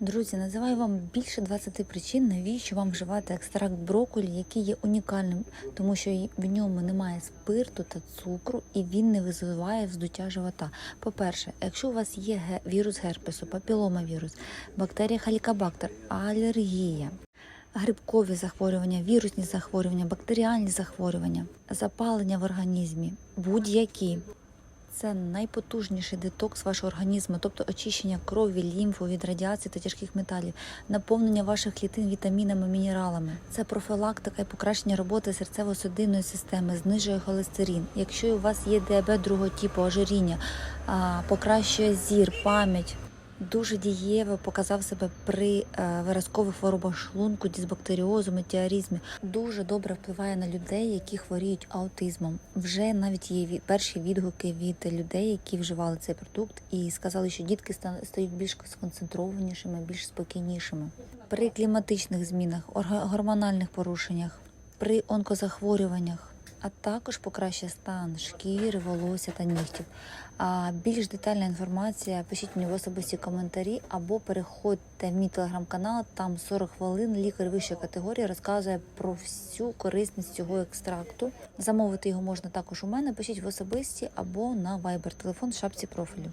Друзі, називаю вам більше 20 причин, навіщо вам вживати екстракт брокколі, який є унікальним, тому що в ньому немає спирту та цукру, і він не визиває вздуття живота. По-перше, якщо у вас є вірус герпесу, папіломавірус, бактерія халікобактер, алергія, грибкові захворювання, вірусні захворювання, бактеріальні захворювання, запалення в організмі, будь-які. Це найпотужніший детокс вашого організму, тобто очищення крові, лімфу від радіації та тяжких металів, наповнення ваших клітин вітамінами, мінералами. Це профілактика і покращення роботи серцево-судинної системи, знижує холестерин. Якщо у вас є діабет другого типу, ожиріння, покращує зір, пам'ять. Дуже дієво показав себе при е, виразкових хворобах шлунку, дисбактеріозу, метеоризмі. Дуже добре впливає на людей, які хворіють аутизмом. Вже навіть є перші відгуки від людей, які вживали цей продукт, і сказали, що дітки стають більш сконцентрованішими, більш спокійнішими. При кліматичних змінах, гормональних порушеннях, при онкозахворюваннях. А також покращує стан шкіри, волосся та нігтів. А більш детальна інформація пишіть мені в особисті коментарі або переходьте в мій телеграм-канал. Там 40 хвилин лікар вищої категорії розказує про всю корисність цього екстракту. Замовити його можна також у мене. Пишіть в особисті або на Viber. Телефон в шапці профілю.